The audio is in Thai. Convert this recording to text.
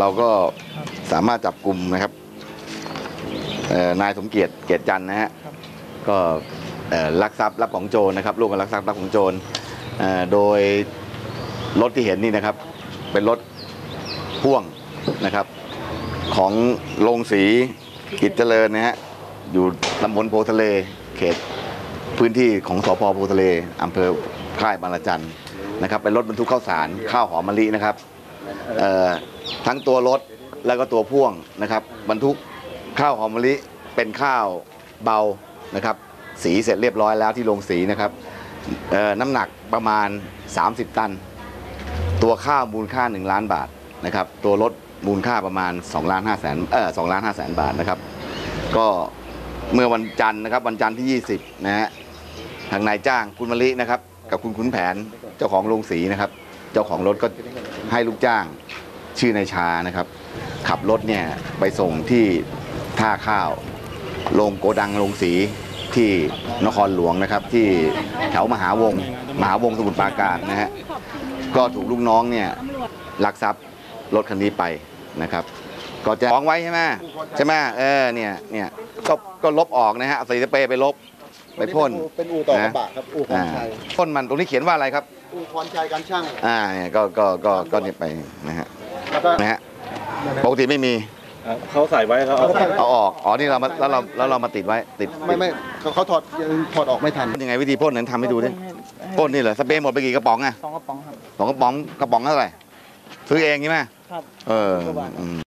เราก็สามารถจับกลุ่มนะครับนายสมเกียรติเกียรติจันทร์นะฮะก็ลักทรัพย์รับของโจรนะครับร่วมกันลักทรัพย์รับของโจรโดยรถที่เห็นนี่นะครับ เป็นรถพ่วงนะครับ ของโรงสีกิจเจริญนะฮะอยู่ตำบลโพทะเล เขตพื้นที่ของสพโพทะเลอำเภอค่ายบางระจันนะครับ เป็นรถบรรทุกข้าวสารข้าวหอมมะลินะครับ ทั้งตัวรถแล้วก็ตัวพ่วงนะครับบรรทุกข้าวหอมมะลิเป็นข้าวเบานะครับ สีเสร็จเรียบร้อยแล้วที่โรงสีนะครับน้ำหนักประมาณ 30 ตัน ตัวข้าวมูลค่า 1 ล้านบาทนะครับ ตัวรถมูลค่าประมาณ2ล้าน5แสนเออ2ล้าน5แสนบาทนะครับ ก็เมื่อวันจันทร์นะครับวันจันทร์ที่ 20 นะฮะทางนายจ้างคุณมะลินะครับ กับคุณขุนแผนเจ้าของโรงสีนะครับ เจ้าของรถก็ให้ลูกจ้างชื่อนายชานะครับ ขับรถเนี่ยไปส่งที่ท่าข้าวโรงโกดังโรงสีที่นครหลวงนะครับ ที่แถวมหาวงมหาวงสมุทรปราการนะฮะก็ถูกลูกน้องเนี่ยลักทรัพย์รถคันนี้ไปนะครับก็จะฟ้องไว้ใช่ไหมใช่ไหมเออเนี่ยเนี่ยก็ก็ลบออกนะฮะสีสเปรย์ไปลบ ไปพ่นเป็นอู่ต่อกระบะครับอู่พรอ่าชัยพ่นมันตรงนี้เขียนว่าอะไรครับอู่พรชัยการช่างอ่าเนี่ยก็ก็ก็ก็นี่ไปนะฮะแล้วก็นะฮะปกติไม่มีเขาใส่ไว้เขาเอาใส่เอาออก อ๋อ นี่เรามาแล้วเราแล้วเรามาติดไว้ ติด ไม่ไม่เขาเขาถอดยังถอดออกไม่ทัน ยังไงวิธีพ่นนั้นทำให้ดูดิ พ่นนี่เหรอ สเปรย์หมดไปกี่กระป๋องอะสองกระป๋องครับสองกระป๋อง กระป๋องเท่าไหร่ ซื้อเองใช่ไหมครับ เอออืม